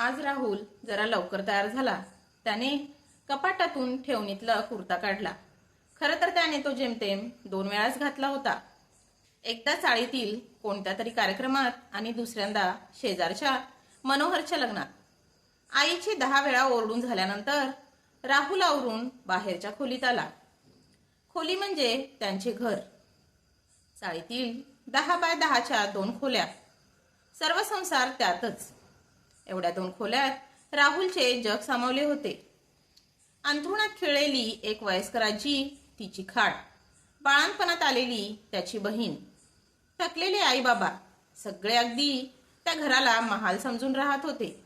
आज राहुल जरा लवकर तयार झाला. त्याने कपाटातून ठेवणीतला कुर्ता काढला. खरं तर त्याने तो जेमतेम दोन वेळाच घातला होता. एकदा चाळीतील कोणत्या तरी कार्यक्रमात आणि दुसऱ्यांदा शेजारच्या मनोहरच्या लग्नात. आईची दहा वेळा ओरडून झाल्यानंतर राहुल आवरून बाहेरच्या खोलीत आला. खोली म्हणजे त्यांचे घर. चाळीतील दहा बाय दहाच्या दोन खोल्या. सर्व संसार त्यातच. एवढ्या दोन खोल्यात राहुलचे जग सामावले होते. अंथरुणात खेळलेली एक वयस्कर आजी तिची खाट. बाळांपणात आलेली त्याची बहीण. थकलेले आई बाबा सगळे अगदी त्या घराला महाल समजून राहत होते.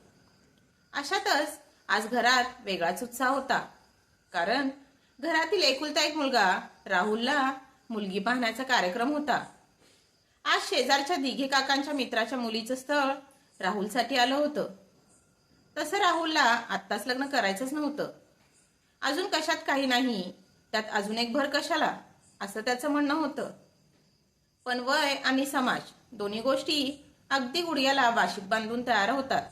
अशातच आज घरात वेगळाच उत्साह होता. कारण घरातील एकुलता एक मुलगा राहुलला मुलगी पाहण्याचा कार्यक्रम होता. आज शेजारच्या दिघे काकांच्या मित्राच्या मुलीचं स्थळ राहुलसाठी आलं होतं. तसं राहुलला आत्ताच लग्न करायचंच नव्हतं. अजून कशात काही नाही त्यात अजून एक भर कशाला? असं त्याचं म्हणणं होतं. पण वय आणि समाज दोन्ही गोष्टी अगदी गुडघ्याला वाशिक बांधून तयार होतात.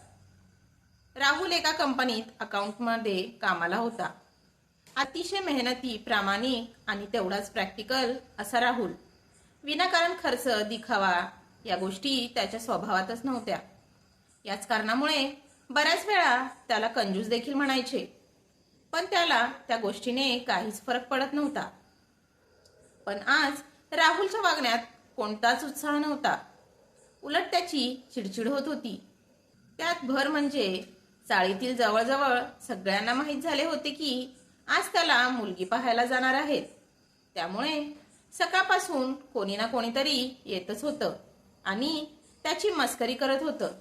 राहुल एका कंपनीत अकाउंटमध्ये कामाला होता. अतिशय मेहनती प्रामाणिक आणि तेवढाच प्रॅक्टिकल असा राहुल. विनाकारण खर्च दिखावा या गोष्टी त्याच्या स्वभावातच नव्हत्या. याच कारणामुळे बऱ्याच वेळा त्याला कंजूस देखील म्हणायचे. पण त्याला त्या गोष्टीने काहीच फरक पडत नव्हता. पण आज राहुलच्या वागण्यात कोणताच उत्साह नव्हता. उलट त्याची चिडचिड होत होती. त्यात भर म्हणजे चाळीतील जवळजवळ सगळ्यांना माहीत झाले होते की आज त्याला मुलगी पाहायला जाणार आहेत. त्यामुळे सकाळपासून कोणी ना कोणीतरी येतच होतं आणि त्याची मस्करी करत होतं.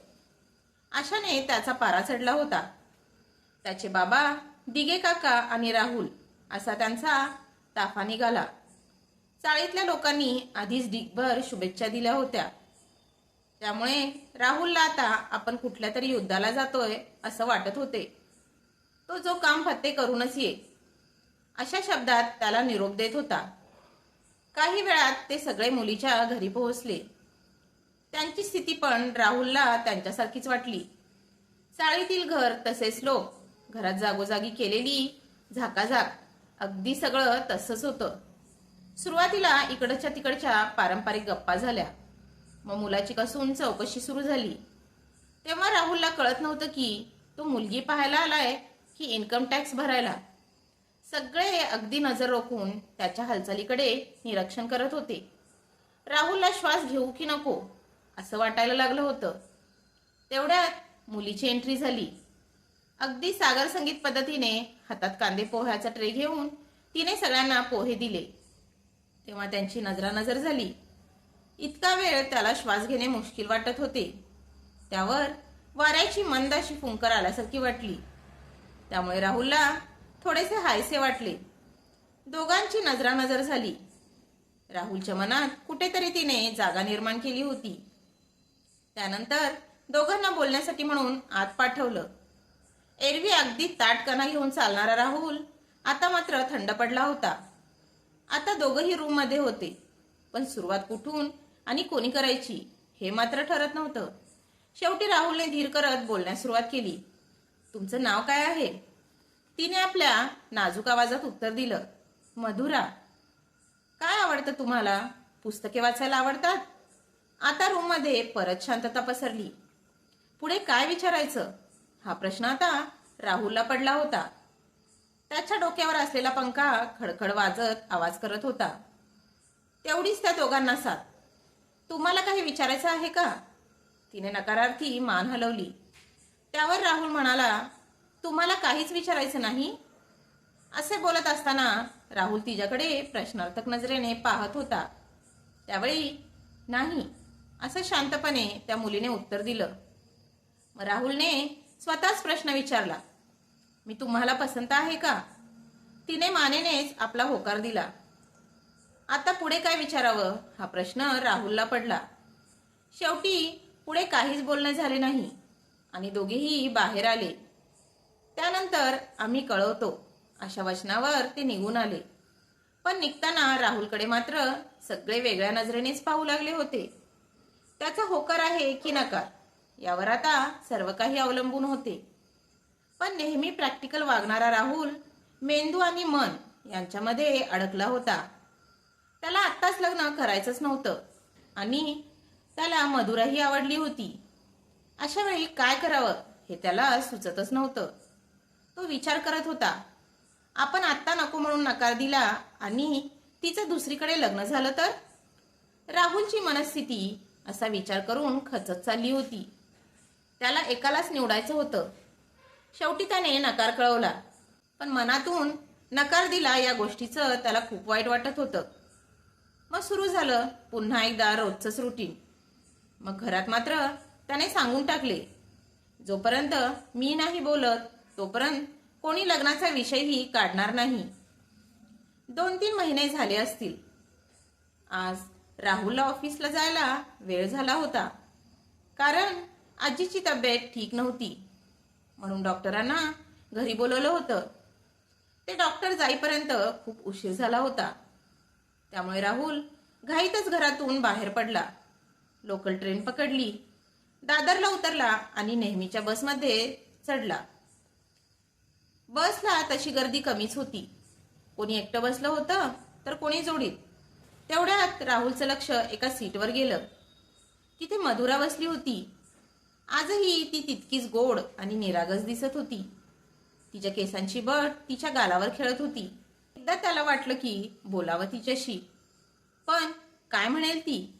अशाने त्याचा पारा चढला होता. त्याचे बाबा दिगे काका आणि राहुल असा त्यांचा ताफा निघाला. चाळीतल्या लोकांनी आधीच डिगभर शुभेच्छा दिल्या होत्या. त्यामुळे राहुलला आता आपण कुठल्या तरी युद्धाला जातोय असं वाटत होते. तो जो काम फत्ते करूनच ये. अशा शब्दात त्याला निरोप देत होता. काही वेळात ते सगळे मुलीच्या घरी पोहोचले. त्यांची स्थिती पण राहुलला त्यांच्यासारखीच वाटली. चाळीतील घर तसेच लोक घरात जागोजागी केलेली झाकाझाक अगदी सगळं तसंच होतं. सुरुवातीला इकडच्या तिकडच्या पारंपरिक गप्पा झाल्या. मग मुलाची कसून चौकशी सुरू झाली. तेव्हा राहुलला कळत नव्हतं की तो मुलगी पाहायला आलाय की इन्कम टॅक्स भरायला. सगळे अगदी नजर रोखून त्याच्या हालचालीकडे निरीक्षण करत होते. राहुलला श्वास घेऊ की नको असं वाटायला लागलं होतं. तेवढ्यात मुलीची एंट्री झाली. अगदी सागर संगीत पद्धतीने हातात कांदे पोह्याचा ट्रे घेऊन तिने सगळ्यांना पोहे दिले. तेव्हा त्यांची नजरानजर झाली. इतका वेळ त्याला श्वास घेणे मुश्किल वाटत होते. त्यावर वाऱ्याची मंद अशी फुंकर आल्यासारखी वाटली. त्यामुळे राहुलला थोडेसे हायसे वाटले. दोघांची नजरानजर झाली. राहुलच्या मनात कुठेतरी तिने जागा निर्माण केली होती. त्यानंतर दोघांना बोलण्यासाठी म्हणून आत पाठवलं. एरवी अगदी ताटकणा घेऊन चालणारा राहुल आता मात्र थंड पडला होता. आता दोघंही रूममध्ये होते. पण सुरुवात कुठून आणि कोणी करायची हे मात्र ठरत नव्हतं. शेवटी राहुलने धीर करत बोलण्यास सुरुवात केली. तुमचं नाव काय आहे? तिने आपल्या नाजूक आवाजात उत्तर दिलं. मधुरा. काय आवडतं तुम्हाला? पुस्तके वाचायला आवडतात? आता रूममध्ये परत शांतता पसरली. पुढे काय विचारायचं? हा प्रश्न आता राहुलला पडला होता. त्याच्या डोक्यावर असलेला पंखा खडखड वाजत आवाज करत होता. तेवढीच त्या दोघांना साथ. तुम्हाला काही विचारायचं आहे का? तिने नकारार्थी मान हलवली. त्यावर राहुल म्हणाला तुम्हाला काहीच विचारायचं नाही? असे बोलत असताना राहुल तिच्याकडे प्रश्नार्थक नजरेने पाहत होता. त्यावेळी नाही असं शांतपणे त्या मुलीने उत्तर दिलं. मग राहुलने स्वतःच प्रश्न विचारला मी तुम्हाला पसंत आहे का? तिने मानेनेच आपला होकार दिला. आता पुढे काय विचारावं? हा प्रश्न राहुलला पडला. शेवटी पुढे काहीच बोलणे झाले नाही आणि दोघेही बाहेर आले. त्यानंतर आम्ही कळवतो अशा वचनावर ते निघून आले. पण निघताना राहुलकडे मात्र सगळे वेगळ्या नजरेनेच पाहू लागले होते. त्याचा होकार आहे की नकार? यावर आता सर्व काही अवलंबून होते. पण नेहमी प्रॅक्टिकल वागणारा राहुल मेंदू आणि मन यांच्यामध्ये अडकला होता. त्याला आत्ताच लग्न करायचंच नव्हतं आणि त्याला मधुराही आवडली होती. अशा वेळी काय करावं हे त्याला सुचतच नव्हतं. तो विचार करत होता आपण आत्ता नको म्हणून नकार दिला आणि तिचं दुसरीकडे लग्न झालं तर? राहुलची मनस्थिती असा विचार करून खचत चालली होती. त्याला एकालाच निवडायचं होतं. शेवटी त्याने नकार कळवला. पण मनातून नकार दिला या गोष्टीचं त्याला खूप वाईट वाटत होतं. मग सुरू झालं पुन्हा एकदा रोजचंच रुटीन मग घरात मात्र त्याने सांगून टाकले जोपर्यंत मी नाही बोलत तोपर्यंत कोणी लग्नाचा विषयही काढणार नाही. दोन तीन महिने झाले असतील. आज राहुलला ऑफिसला जायला वेळ झाला होता. कारण आजीची तब्येत ठीक नव्हती. म्हणून डॉक्टरांना घरी बोलवलं होतं. ते डॉक्टर जाईपर्यंत खूप उशीर झाला होता. त्यामुळे राहुल घाईतच घरातून बाहेर पडला. लोकल ट्रेन पकडली. दादरला उतरला आणि नेहमीच्या बसमध्ये चढला. बसला तशी गर्दी कमीच होती. कोणी एकटं बसलं होतं तर कोणी जोडीत. तेवढ्यात राहुलचं लक्ष एका सीटवर गेलं. तिथे मधुरा बसली होती. आजही ती तितकीच गोड आणि निरागस दिसत होती. तिच्या केसांची बट तिच्या गालावर खेळत होती. एकदा त्याला वाटलं की बोलावं तिच्याशी. पण काय म्हणेल ती?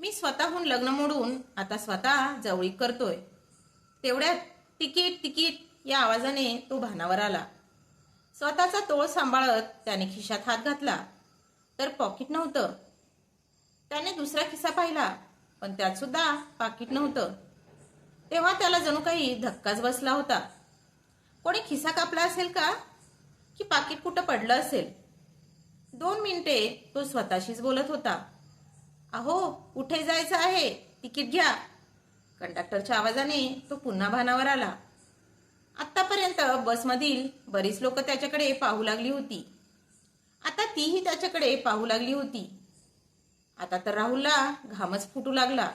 मी स्वतःहून लग्न मोडून आता स्वतः जवळीक करतोय. तेवढ्यात तिकीट तिकीट या आवाजाने तो भानावर आला. स्वतःचा तोळ सांभाळत त्याने खिशात हात घातला. तर पॉकेट नव्हतं. त्याने दुसरा खिसा पाहिला पण त्यात सुद्धा पाकिट नव्हतं. तेव्हा त्याला जणू काही धक्काच बसला होता. कोणी खिसा कापला असेल का? की पाकिट कुठं पडलं असेल? दोन मिनिटे तो स्वतःशीच बोलत होता. अहो कुठे जायचं आहे? तिकीट घ्या. कंडक्टरच्या आवाजाने तो पुन्हा भानावर आला. आत्तापर्यंत बसमधील बरीच लोक त्याच्याकडे पाहू लागली होती. आता तीही त्याच्याकडे पाहू लागली होती. आता तर राहुलला घामच फुटू लागला.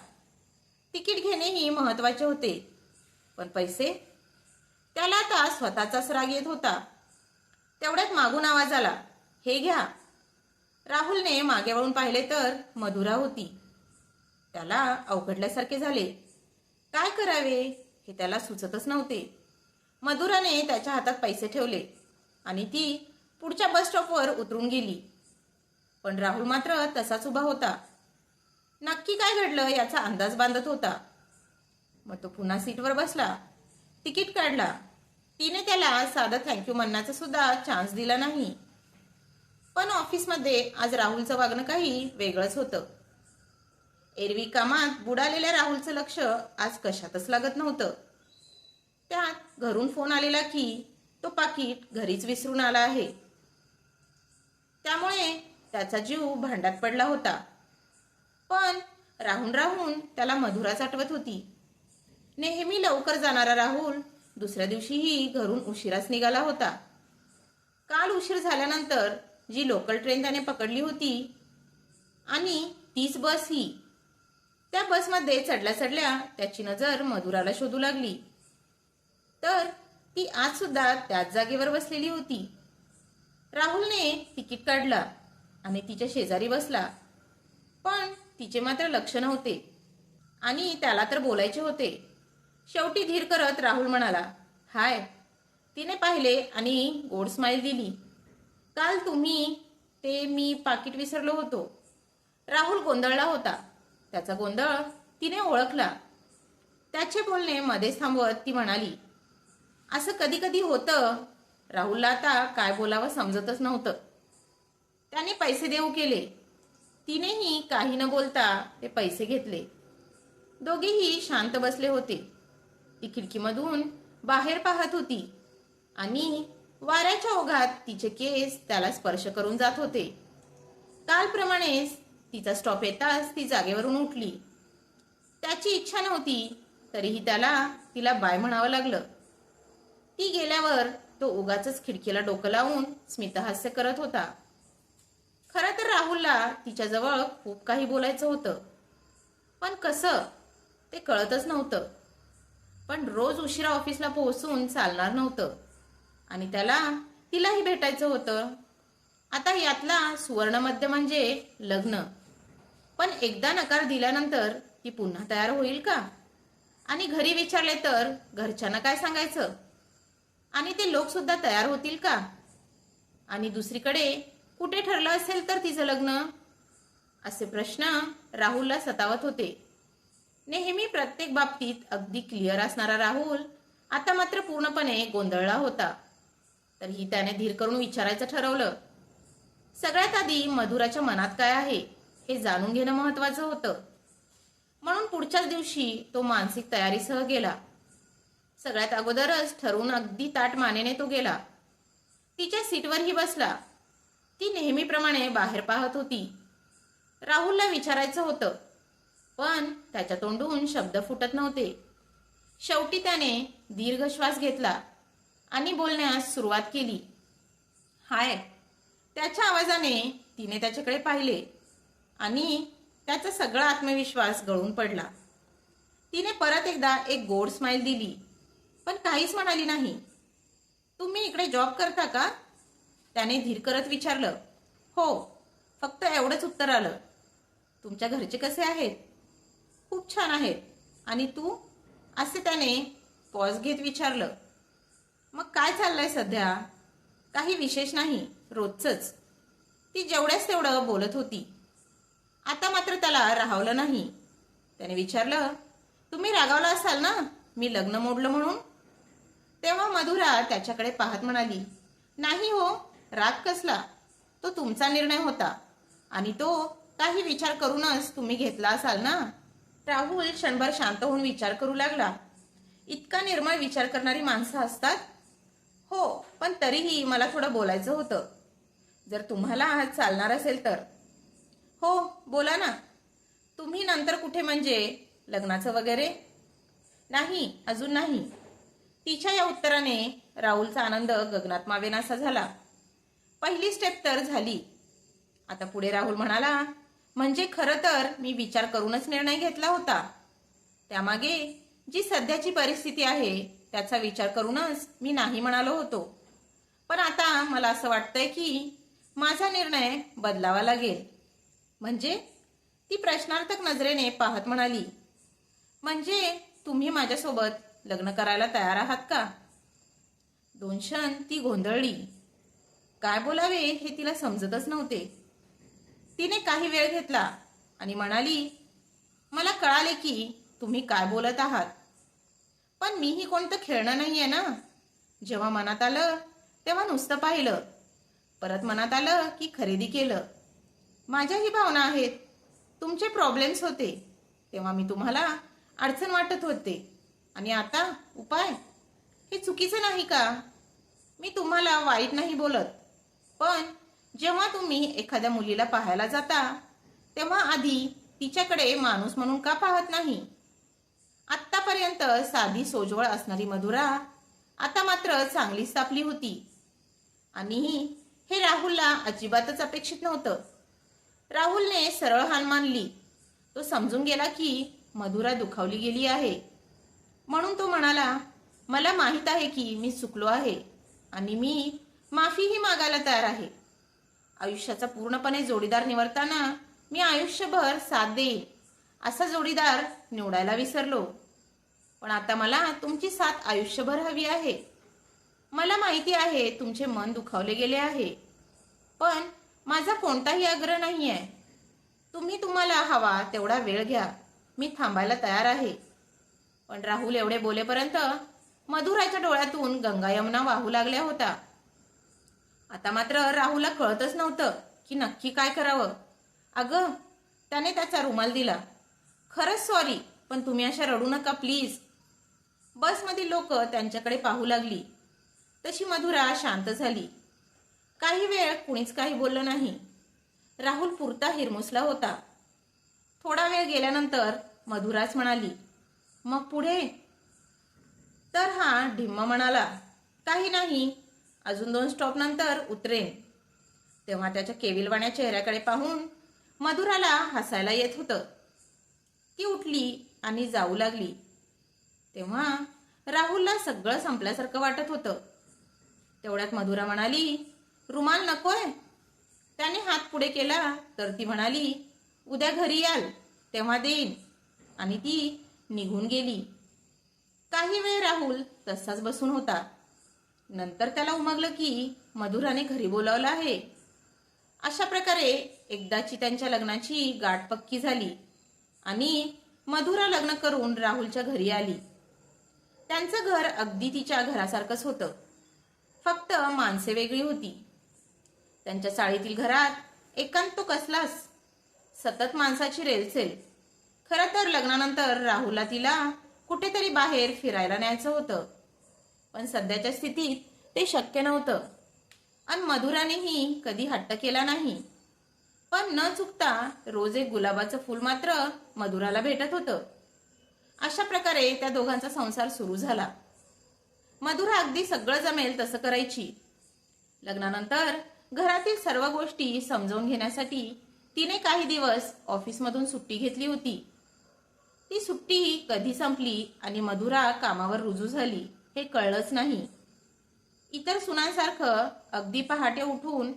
तिकीट घेणेही महत्त्वाचे होते. पण पैसे? त्याला आता स्वतःचाच राग येत होता. तेवढ्यात मागून आवाज आला हे घ्या. राहुलने मागे वळून पाहिले तर मधुरा होती. त्याला अवघडल्यासारखे झाले. काय करावे? हे त्याला सुचतच नव्हते. मधुराने त्याच्या हातात पैसे ठेवले आणि ती पुढच्या बस स्टॉपवर उतरून गेली. पण राहुल मात्र तसाच उभा होता. नक्की काय घडलं याचा अंदाज बांधत होता. मग तो पुन्हा सीटवर बसला. तिकीट काढला. तिने त्याला साधं थँक्यू म्हणण्याचा सुद्धा चान्स दिला नाही. पण ऑफिसमध्ये आज राहुलचं वागणं काही वेगळंच होतं. एरवी कामात बुडालेल्या राहुलचं लक्ष आज कशातच लागत नव्हतं. त्यात घरून फोन आलेला की तो पाकिट घरीच विसरून आला आहे. त्यामुळे त्याचा जीव भांड्यात पडला होता. पण राहून राहून त्याला मधुराच आठवत होती. नेहमी लवकर जाणारा राहुल दुसऱ्या दिवशीही घरून उशिराच निघाला होता. काल उशीर झाल्यानंतर जी लोकल ट्रेन त्याने पकडली होती आणि तीच बस ही त्या बसमध्ये चढल्या चढल्या त्याची नजर मधुराला शोधू लागली. तर ती आज सुद्धा त्याच जागेवर बसलेली होती. राहुलने तिकीट काढला. आणि तिच्या शेजारी बसला. पण तिचे मात्र लक्ष नव्हते. आणि त्याला तर बोलायचे होते. शेवटी धीर करत राहुल म्हणाला हाय. तिने पाहिले आणि गोड स्माईल दिली. काल तुम्ही ते मी पाकिट विसरलो होतो. राहुल गोंधळला होता. त्याचा गोंधळ तिने ओळखला. त्याचे बोलणे मध्येच थांबवत ती म्हणाली असं कधी कधी होतं राहुलला आता काय बोलावं समजतच नव्हतं. त्याने पैसे देऊ केले. तिनेही काही न बोलता ते पैसे घेतले. दोघेही शांत बसले होते. ती खिडकीमधून बाहेर पाहत होती आणि वाऱ्याच्या ओघात तिचे केस त्याला स्पर्श करून जात होते. कालप्रमाणेच तिचा स्टॉप येताच ती जागेवरून उठली. त्याची इच्छा नव्हती तरीही त्याला तिला बाय म्हणावं लागलं. ती गेल्यावर तो उगाच खिडकीला डोकं लावून स्मितहास्य करत होता. खरं तर राहुलला तिच्याजवळ खूप काही बोलायचं होतं. पण कसं? ते कळतच नव्हतं. पण रोज उशिरा ऑफिसला पोहोचून चालणार नव्हतं. आणि त्याला तिलाही भेटायचं होतं. आता यातला सुवर्णमध्य म्हणजे लग्न. पण एकदा नकार दिल्यानंतर ती पुन्हा तयार होईल का? आणि घरी विचारले तर घरच्यांना काय सांगायचं? आणि ते लोक सुद्धा तयार होतील का? आणि दुसरीकडे कुठे ठरलं असेल तर तिचं लग्न? असे प्रश्न राहुलला सतावत होते. नेहमी प्रत्येक बाबतीत अगदी क्लिअर असणारा राहुल आता मात्र पूर्णपणे गोंधळला होता. तरीही त्याने धीर करून विचारायचं ठरवलं. सगळ्यात आधी मधुराच्या मनात काय आहे हे जाणून घेणं महत्वाचं होतं. म्हणून पुढच्याच दिवशी तो मानसिक तयारीसह गेला. सगळ्यात अगोदरच ठरवून अगदी ताट मानेने तो गेला. तिच्या सीटवरही बसला. ती नेहमीप्रमाणे बाहेर पाहत होती. राहुलला विचारायचं होतं पण त्याच्या तोंडून शब्द फुटत नव्हते. शेवटी त्याने दीर्घ श्वास घेतला आणि बोलण्यास सुरुवात केली. हाय त्याच्या आवाजाने तिने त्याच्याकडे पाहिले आणि त्याचा सगळा आत्मविश्वास गळून पडला. तिने परत एकदा एक गोड स्माइल दिली. पण काहीच म्हणाली नाही. तुम्ही इकडे जॉब करता का? त्याने धीर करत विचारलं. हो फक्त एवढंच उत्तर आलं. तुमच्या घरचे कसे आहेत? खूप छान आहेत. आणि तू? असे त्याने पॉज घेत विचारलं. मग काय चाललंय सध्या? काही विशेष नाही रोजचंच. ती जेवढ्याच तेवढं बोलत होती. आता मात्र त्याला राहावलं नाही. त्याने विचारलं तुम्ही रागावला असाल ना? मी लग्न मोडलं म्हणून? तेव्हा मधुरा त्याच्याकडे पाहत म्हणाली नाही हो राग कसला? तो तुमचा निर्णय होता आणि तो काही विचार करूनच तुम्ही घेतला असाल ना? राहुल क्षणभर शांत होऊन विचार करू लागला. इतका निर्मळ विचार करणारी माणसं असतात? हो पण तरीही मला थोडं बोलायचं होतं. जर तुम्हाला आज चालणार असेल तर. हो बोला ना. तुम्ही नंतर कुठे म्हणजे लग्नाचं वगैरे? नाही अजून नाही. तिच्या या उत्तराने राहुलचा आनंद गगनात मावेनासा झाला. पहिली स्टेप तर झाली. आता पुढे राहुल म्हणाला म्हणजे खरं तर मी विचार करूनच निर्णय घेतला होता. त्यामागे जी सध्याची परिस्थिती आहे त्याचा विचार करूनच मी नाही म्हणालो होतो. पण आता मला असं वाटतंय की माझा निर्णय बदलावा लागेल. म्हणजे? ती प्रश्नार्थक नजरेने पाहत म्हणाली. म्हणजे तुम्ही माझ्यासोबत लग्न करायला तयार आहात का? दोन क्षण ती गोंधळली. काय बोलावे हे तिला समजतच नव्हते. तिने काही वेळ घेतला आणि म्हणाली मला कळाले की तुम्ही काय बोलत आहात. पण मीही कोणतं खेळणं नाही आहे ना. जेव्हा मनात आलं तेव्हा नुसतं पाहिलं. परत मनात आलं की खरेदी केलं. माझ्याही भावना आहेत. तुमचे प्रॉब्लेम्स होते. तेव्हा मी तुम्हाला अडचण वाटत होते. आणि आता उपाय? हे चुकीचं नाही का? मी तुम्हाला वाईट नाही बोलत. पण जेव्हा तुम्ही एखाद्या मुलीला पाहायला जाता तेव्हा आधी तिच्याकडे माणूस म्हणून का पाहत नाही? आत्तापर्यंत साधी सोजवळ असणारी मधुरा आता मात्र चांगलीच तापली होती. आणि हे राहुलला अजिबातच अपेक्षित नव्हतं. राहुलने सरळ हान मानली. तो समजून गेला की मधुरा दुखावली गेली आहे. म्हणून तो म्हणाला मला माहीत आहे की मी चुकलो आहे आणि मी माफीही मागायला तयार आहे. आयुष्याचा पूर्णपणे जोडीदार निवडताना मी आयुष्यभर साथ देईन. असा जोडीदार निवडायला विसरलो. पण आता मला तुमची साथ आयुष्यभर हवी आहे. मला माहिती आहे तुमचे मन दुखावले गेले आहे. पण माझा कोणताही आग्रह नाही आहे तुम्ही तुम्हाला हवा तेवढा वेळ घ्या. मी थांबायला तयार आहे. पण राहुल एवढे बोलेपर्यंत मधुराच्या डोळ्यातून गंगा यमुना वाहू लागल्या होता आता मात्र राहुलला कळतच नव्हतं की नक्की काय करावं. अगं त्याने त्याचा रुमाल दिला. खरंच सॉरी पण तुम्ही अशा रडू नका प्लीज बसमधील लोक त्यांच्याकडे पाहू लागली. तशी मधुरा शांत झाली. काही वेळ कुणीच काही बोललं नाही. राहुल पुरता हिरमुसला होता. थोडा वेळ गेल्यानंतर मधुराच म्हणाली मग पुढे? तर हा ढिम्म म्हणाला काही नाही. अजून दोन स्टॉप नंतर उतरेन. तेव्हा त्याच्या केविलवाण्या चेहऱ्याकडे पाहून मधुराला हसायला येत होतं. ती उठली आणि जाऊ लागली. तेव्हा राहुलला सगळं संपल्यासारखं वाटत होतं. तेवढ्यात मधुरा म्हणाली रुमाल नकोय? त्याने हात पुढे केला तर ती म्हणाली उद्या घरी याल तेव्हा देईन. आणि ती निघून गेली. काही वेळ राहुल तसाच बसून होता. नंतर त्याला उमगलं की मधुराने घरी बोलावलं आहे. अशा प्रकारे एकदाची त्यांच्या लग्नाची गाठ पक्की झाली आणि मधुरा लग्न करून राहुलच्या घरी आली. त्यांचं घर अगदी तिच्या घरासारखंच होतं. फक्त माणसे वेगळी होती. त्यांच्या चाळीतील घरात एकांत तो कसलास सतत माणसाची रेलसेल खरं तर लग्नानंतर राहुलला तिला कुठेतरी बाहेर फिरायला न्यायचं होतं. पण सध्याच्या स्थितीत ते शक्य नव्हतं. आणि मधुरानेही कधी हट्ट केला नाही. पण न चुकता रोज एक गुलाबाचं फूल मात्र मधुराला भेटत होतं. अशा प्रकारे त्या दोघांचा संसार सुरू झाला. मधुरा अगदी सगळं जमेल तसं करायची. लग्नानंतर घरातील सर्व गोष्टी समजावून घेण्यासाठी तिने काही दिवस ऑफिसमधून सुट्टी घेतली होती. ती सुट्टी कधी संपली आणि मधुरा कामावर रुजू झाली हे कळलंच नाही. इतर सुनांसारखं अगदी पहाटे उठून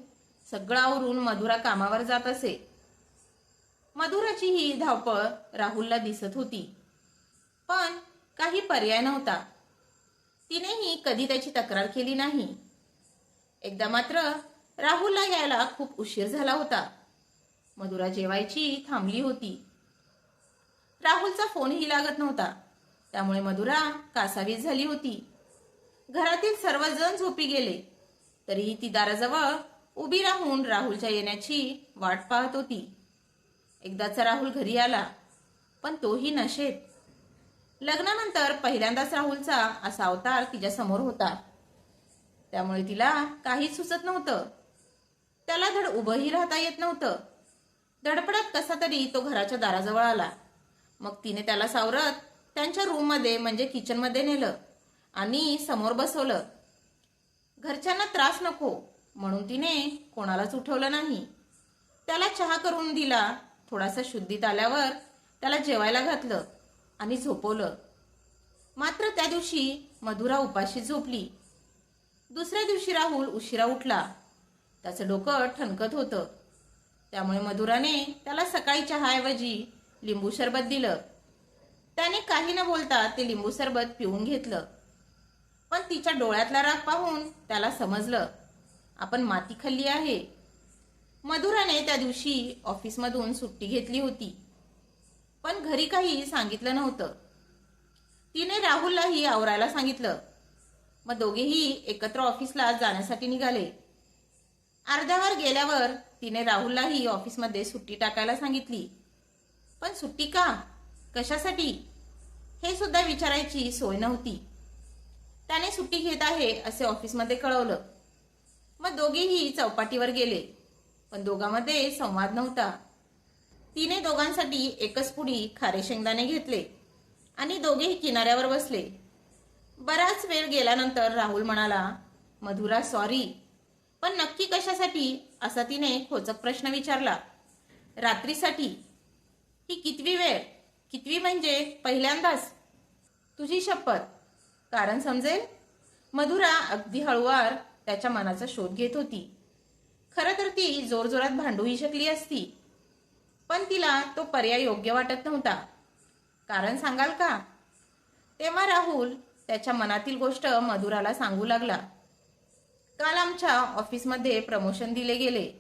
सगळं आवरून मधुरा कामावर जात असे. मधुराची ही धावपळ राहुलला दिसत होती. पण काही पर्याय नव्हता. तिनेही कधी त्याची तक्रार केली नाही. एकदा मात्र राहुलला यायला खूप उशीर झाला होता. मधुरा जेवायची थांबली होती. राहुलचा फोनही लागत नव्हता. त्यामुळे मधुरा कासावीस झाली होती. घरातील सर्वजण झोपी गेले. तरीही ती दाराजवळ उभी राहून राहुलच्या येण्याची वाट पाहत होती. एकदाचा राहुल घरी आला पण तोही नशेत. लग्नानंतर पहिल्यांदाच राहुलचा असा अवतार तिच्या समोर होता. त्यामुळे तिला काहीच सुचत नव्हतं. त्याला धड उभंही राहता येत नव्हतं. धडपडत कसा तरी तो घराच्या दाराजवळ आला. मग तिने त्याला सावरत त्यांच्या रूममध्ये म्हणजे किचनमध्ये नेलं आणि समोर बसवलं. घरच्यांना त्रास नको म्हणून तिने कोणालाच उठवलं नाही. त्याला चहा करून दिला. थोडासा शुद्धीत आल्यावर त्याला जेवायला घातलं आणि झोपवलं. मात्र त्या दिवशी मधुरा उपाशी झोपली. दुसऱ्या दिवशी राहुल उशिरा उठला. त्याचं डोकं ठणकत होतं. त्यामुळे मधुराने त्याला सकाळी चहाऐवजी लिंबू सरबत दिलं. त्याने काही न बोलता ते लिंबू सरबत पिऊन घेतलं. पण तिच्या डोळ्यातला राग पाहून त्याला समजलं आपण माती खाल्ली आहे. मधुराने त्या दिवशी ऑफिसमधून सुट्टी घेतली होती. पण घरी काही सांगितलं नव्हतं. तिने राहुललाही आवरायला सांगितलं. मग दोघेही एकत्र ऑफिसला जाण्यासाठी निघाले. अर्ध्यावर गेल्यावर तिने राहुललाही ऑफिसमध्ये सुट्टी टाकायला सांगितली. पण सुट्टी का? कशासाठी? हे सुद्धा विचारायची सोय नव्हती. त्याने सुट्टी घेत आहे असे ऑफिसमध्ये कळवलं. मग दोघेही चौपाटीवर गेले. पण दोघांमध्ये संवाद नव्हता. तिने दोघांसाठी एकच पुडी खारे शेंगदाणे घेतले आणि दोघेही किनाऱ्यावर बसले. बराच वेळ गेल्यानंतर राहुल म्हणाला मधुरा सॉरी पण नक्की कशासाठी? असा तिने खोचक प्रश्न विचारला. रात्रीसाठी. ती कितवी वेळ? कितवी म्हणजे पहिल्यांदाच? तुझी शपथ. कारण समजेल? मधुरा अगदी हळुवार त्याच्या मनाचा शोध घेत होती. खरं तर ती जोरजोरात भांडूही शकली असती. पण तिला तो पर्याय योग्य वाटत नव्हता. कारण सांगाल का? तेव्हा राहुल त्याच्या मनातील गोष्ट मधुराला सांगू लागला. काल आमच्या ऑफिसमध्ये प्रमोशन दिले गेले.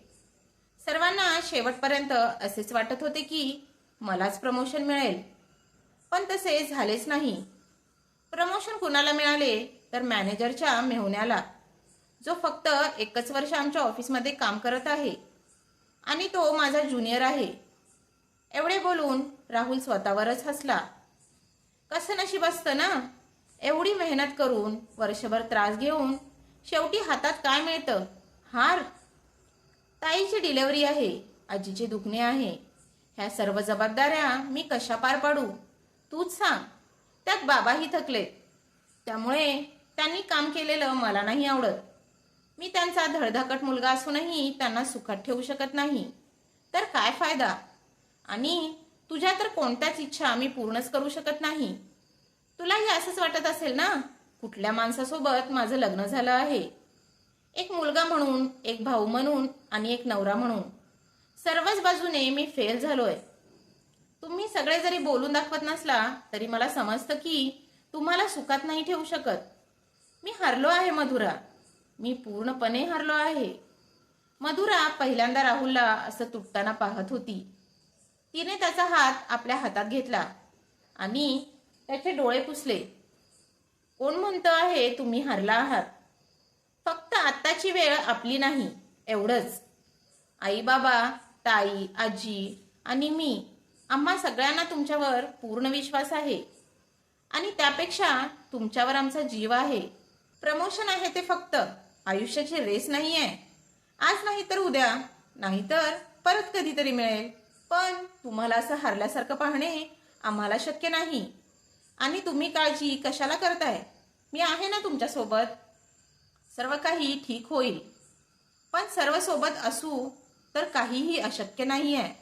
सर्वांना शेवटपर्यंत असेच वाटत होते की मलाच प्रमोशन मिळेल. पण तसे झालेच नाही. प्रमोशन कुणाला मिळाले? तर मॅनेजरच्या मेहुण्याला. जो फक्त एकच वर्ष आमच्या ऑफिसमध्ये काम करत आहे. आणि तो माझा ज्युनियर आहे. एवढे बोलून राहुल स्वतःवरच हसला. कसं नशीब असतं ना? एवढी मेहनत करून वर्षभर त्रास घेऊन शेवटी हातात काय मिळतं? हार. ताईची डिलेवरी आहे. आजीचे दुखणे आहे. ह्या सर्व जबाबदाऱ्या मी कशा पार पाडू? तूच सांग. त्यात बाबाही थकलेत त्यामुळे त्यांनी काम केलेलं मला नाही आवडत. मी त्यांचा धडधाकट मुलगा असूनही त्यांना सुखात ठेवू शकत नाही. तर काय फायदा? आणि तुझ्या तर कोणत्याच इच्छा मी पूर्णच करू शकत नाही. तुलाही असंच वाटत असेल ना? कुठल्या माणसासोबत माझं लग्न झालं आहे? एक मुलगा म्हणून एक भाऊ म्हणून आणि एक नवरा म्हणून. सर्वच बाजूने मी फेल झालोय. तुम्ही सगळे जरी बोलून दाखवत नसला तरी मला समजतं की तुम्हाला सुखात नाही ठेवू शकत. मी हरलो आहे मधुरा. मी पूर्णपणे हरलो आहे. मधुरा पहिल्यांदा राहुलला असं तुटताना पाहत होती. तिने त्याचा हात आपल्या हातात घेतला आणि त्याचे डोळे पुसले. कोण म्हणतं आहे तुम्ही हरला आहात? फक्त आत्ताची वेळ आपली नाही एवढंच. आई बाबा ताई आजी आणि मी. आम्हा सगळ्यांना तुमच्यावर पूर्ण विश्वास आहे. आणि त्यापेक्षा तुमच्यावर आमचा जीव आहे. प्रमोशन आहे ते फक्त. आयुष्याची रेस नाही आहे आज नाही तर उद्या. नाहीतर परत कधीतरी मिळेल. पण तुम्हाला असं हरल्यासारखं पाहणे आम्हाला शक्य नाही. आणि तुम्ही काळजी कशाला करताय? मी आहे ना तुमच्यासोबत. सर्व काही ठीक होईल. पण सर्व सोबत असू तर काहीही अशक्य नाही आहे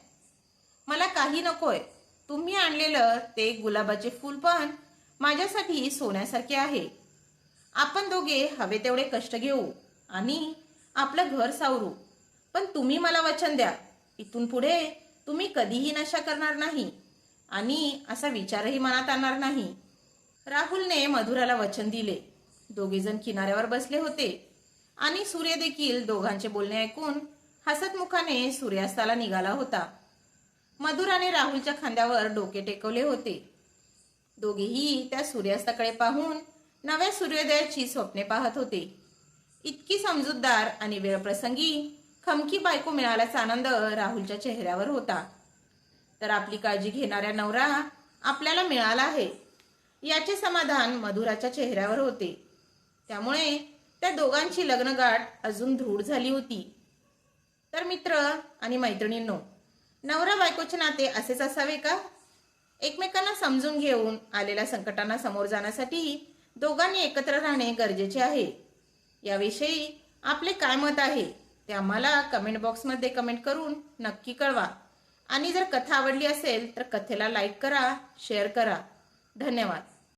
मला काही नकोय. तुम्ही आणलेलं ते गुलाबाचे फूल पण माझ्यासाठी सोन्यासारखे आहे. आपण दोघे हवे तेवढे कष्ट घेऊ आणि आपलं घर सावरू. पण तुम्ही मला वचन द्या. इथून पुढे तुम्ही कधीही नशा करणार नाही आणि असा विचारही मनात आणणार नाही. राहुलने मधुराला वचन दिले. दोघेजण किनाऱ्यावर बसले होते आणि सूर्य देखील दोघांचे बोलणे ऐकून हसतमुखाने सूर्यास्ताला निघाला होता. मधुराने राहुलच्या खांद्यावर डोके टेकवले होते. दोघेही त्या सूर्यास्ताकडे पाहून नव्या सूर्योदयाची स्वप्ने पाहत होते. इतकी समजूतदार आणि वेळप्रसंगी खमकी बायको मिळाल्याचा आनंद राहुलच्या चेहऱ्यावर होता. तर आपली काळजी घेणाऱ्या नवरा आपल्याला मिळाला आहे. याचे समाधान मधुराच्या चेहऱ्यावर होते. त्यामुळे त्या दोघांची लग्नगाठ अजून दृढ झाली होती. तर मित्र आणि मैत्रिणींनो नवरा बायकोचे नाते असेच असावे का? एकमेकांना समजून घेऊन आलेल्या संकटांना समोर जाण्यासाठी दोघांनी एकत्र राहणे गरजेचे आहे. याविषयी आपले काय मत आहे ते आम्हाला कमेंट बॉक्समध्ये कमेंट करून नक्की कळवा. आणि जर कथा आवडली असेल तर कथेला लाईक करा शेअर करा. धन्यवाद.